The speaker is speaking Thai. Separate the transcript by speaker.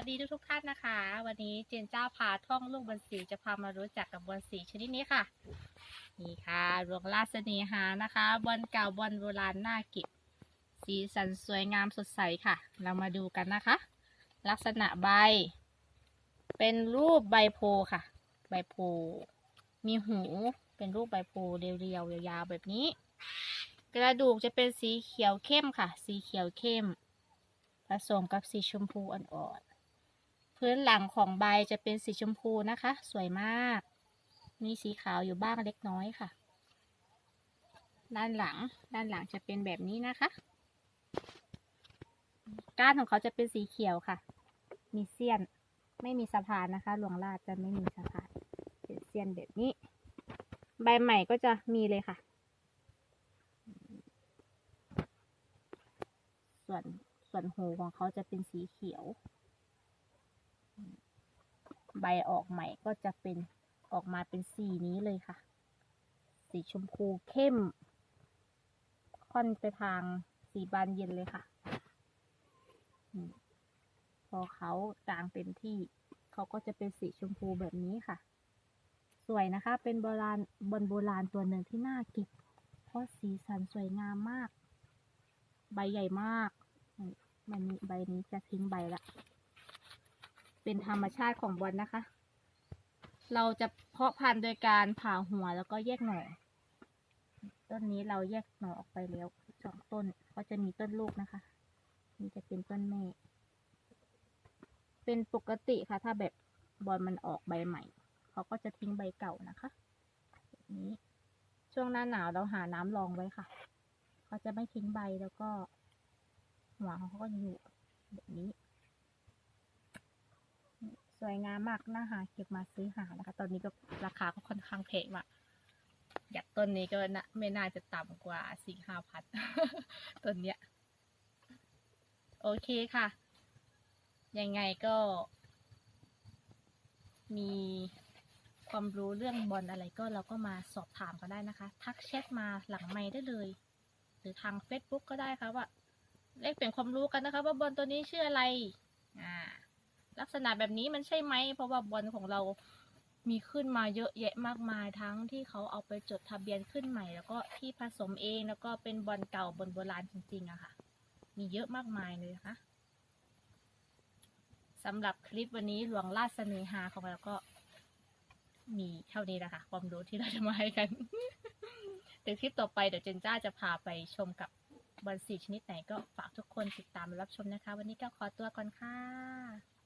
Speaker 1: วัสดีทุกทุกท่านนะคะ วันนี้เจนเจ้าพาท่องลูกบอลสีจะพามารู้จักกับบอลสีชนิดนี้ค่ะ นี่ค่ะหลวงราชเน่หานะคะบอลเก่าบอลโบราณน่าก็บสีสันสวยงามสดใสค่ะ เรามาดูกันนะคะ ลักษณะใบ เป็นรูปใบโพค่ะ ใบโพมีหูเป็นรูปใบโพเรียวๆยาวๆแบบนี้ กระดูกจะเป็นสีเขียวเข้มค่ะ สีเขียวเข้มผสมกับสีชมพูอ่อนๆ พื้นหลังของใบจะเป็นสีชมพูนะคะ สวยมาก มีสีขาวอยู่บ้างเล็กน้อยค่ะ ด้านหลัง ด้านหลังจะเป็นแบบนี้นะคะ ก้านของเขาจะเป็นสีเขียวค่ะ มีเสี้ยน ไม่มีสะพานนะคะ หลวงราชจะไม่มีสะพาน เป็นเสี้ยนแบบนี้ ใบใหม่ก็จะมีเลยค่ะ ส่วนส่วนหูของเขาจะเป็นสีเขียว ใบออกใหม่ก็จะเป็นออกมาเป็นสีนี้เลยค่ะ สีชมพูเข้ม ค่อนไปทางสีบานเย็นเลยค่ะ พอเขากลางเต็มที่ เขาก็จะเป็นสีชมพูแบบนี้ค่ะ สวยนะคะ เป็นโบราณบนโบราณตัวหนึ่งที่น่าเก็บ เพราะสีสันสวยงามมาก ใบใหญ่มากนี่ใบนี้ใบนี้จะทิ้งใบละ เป็นธรรมชาติของบอลนะคะ เราจะเพาะพันธุ์โดยการผ่าหัวแล้วก็แยกหน่อ ต้นนี้เราแยกหน่อออกไปแล้วสองต้น ก็จะมีต้นลูกนะคะ นี่จะเป็นต้นแม่ เป็นปกติค่ะ ถ้าแบบบอลมันออกใบใหม่ เขาก็จะทิ้งใบเก่านะคะแบบนี้ช่วงหน้าหนาวเราหาน้ำรองไว้ค่ะ เขาจะไม่ทิ้งใบแล้วก็ หัวของเขาก็อยู่แบบนี้ สวยงามมากน่าหาเก็บมาซื้อหานะคะ ตอนนี้ก็ราคาก็ค่อนข้างแพงมากอยากต้นนี้ก็นะไม่น่าจะต่ำกว่าสี่ห้าพันต้นเนี้ย โอเคค่ะ ยังไงก็ มีความรู้เรื่องบอลอะไรก็เราก็มาสอบถามกันได้นะคะ ทักแชทมาหลังไมค์ได้เลย หรือทาง Facebook ก็ได้ค่ะว่าเลขเปลี่ยนความรู้กันนะคะ ว่าบอลตัวนี้ชื่ออะไร ลักษณะแบบนี้มันใช่ไหม เพราะว่าบอลของเรามีขึ้นมาเยอะแยะมากมายทั้งที่เขาเอาไปจดทะเบียนขึ้นใหม่ แล้วก็ที่ผสมเองแล้วก็เป็นบอลเก่าบอลโบราณจริงๆอะค่ะ มีเยอะมากมายเลยนะคะสำหรับคลิปวันนี้หลวงราชเสน่หาของเราก็มีเท่านี้แหละค่ะความรู้ที่เราจะมาให้กันเดี๋ยวคลิปต่อไปเดี๋ยวเจนจ้าจะพาไปชมกับบอลสีชนิดไหนก็ฝากทุกคนติดตามรับชมนะคะ วันนี้ก็ขอตัวก่อนค่ะ